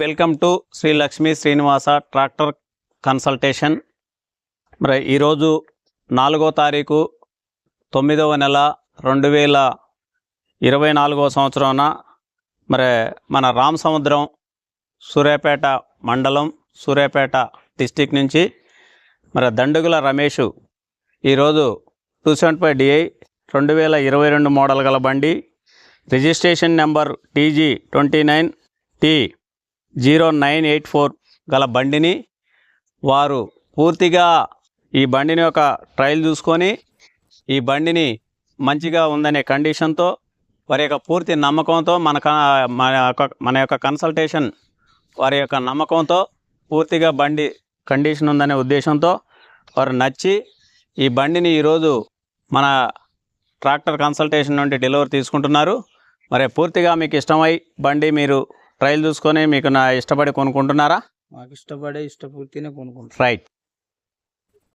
Welcome to Shri Lakshmi Srinivasa tractor consultation. మరి ఈరోజు నాలుగో తారీఖు తొమ్మిదవ నెల రెండు వేల ఇరవై నాలుగో సంవత్సరాన మరి మన రామ్ సముద్రం సూర్యాపేట మండలం సూర్యాపేట డిస్టిక్ నుంచి మరి దండుగుల రమేష్ ఈరోజు టూ సెవెంటీ ఫైవ్ డిఐ రెండు వేల ఇరవై రెండు మోడల్ గల బండి. Registration number TG twenty nine T zero nine eight four గల బండిని వారు పూర్తిగా ఈ బండిని ఒక ట్రయల్ చూసుకొని ఈ బండిని మంచిగా ఉందనే కండిషన్తో వారి యొక్క పూర్తి నమ్మకంతో మన మన యొక్క మన యొక్క కన్సల్టేషన్ వారి యొక్క నమ్మకంతో పూర్తిగా బండి కండిషన్ ఉందనే ఉద్దేశంతో వారు నచ్చి ఈ బండిని ఈరోజు మన ట్రాక్టర్ కన్సల్టేషన్ నుండి డెలివరీ తీసుకుంటున్నారు. మరి పూర్తిగా మీకు ఇష్టమై బండి మీరు ట్రయల్ చూసుకొని మీకు నా ఇష్టపడి కొనుక్కుంటున్నారా? మాకు ఇష్టపడే ఇష్టపూర్తినే కొనుక్కుంటాం రైట్